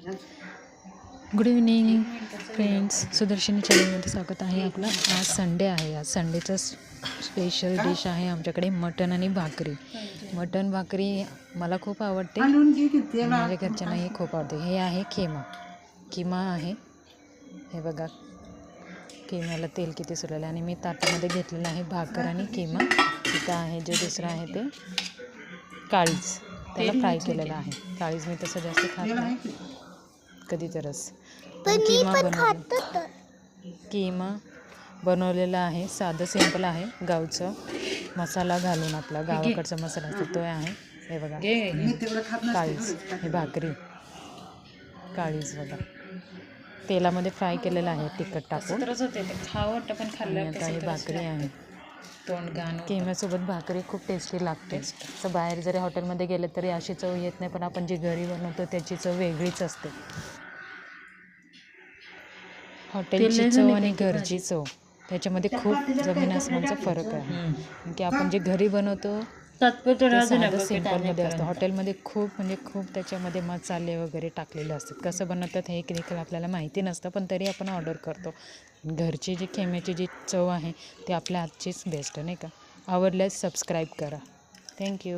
Good evening friends Sudarshani चॅनलमध्ये स्वागत आहे. आपलं आज संडे आहे. आज संडेचं स्पेशल डिश आहे आमच्याकडे मटण आणि भाकरी. मटण भाकरी मला खूप आवडते. माझ्या घरच्यांनाही खूप आवडते. हे आहे खेमा. किमा आहे. हे बघा. किम्याला तेल किती सुटलेलं आहे. आणि मी ताटामध्ये घेतलेलं आहे भाकर आणि किमा तिथं आहे जे दुसरं आहे ते काळीज त्याला फ्राय केलेलं आहे. काळीज मी तसं जास्त खात नाही. कधी तरच. किमा बनवलं किमा बनवलेला आहे. साधं सिंपल आहे. गावचं मसाला घालून आपला गावाकडचा मसाला असतो तो आहे. हे बघा. काळीज. हे भाकरी. काळीज बघा. तेलामध्ये फ्राय केलेलं आहे तिखट टाकून. आणि आता ही भाकरी आहे. किम्यासोबत भाकरी खूप टेस्टी लागते. असं बाहेर जरी हॉटेलमध्ये गेलं तरी अशी चव येत नाही पण आपण जी घरी बनवतो त्याची चव वेगळीच असते. हॉटेलची चव आणि घरची चव त्याच्यामध्ये खूप जमीन आसमानचा फरक आहे. की आपण जे घरी बनवतो सिंपलमध्ये असतं. हॉटेलमध्ये खूप म्हणजे खूप त्याच्यामध्ये मसाले वगैरे टाकलेले असतात. कसं बनवतात हे देखील आपल्याला माहिती नसतं पण तरी आपण ऑर्डर करतो. घरची जी खेम्याची जी चव आहे ती आपल्या हातचीच बेस्ट नाही का? आवडल्यास सबस्क्राईब करा. थँक्यू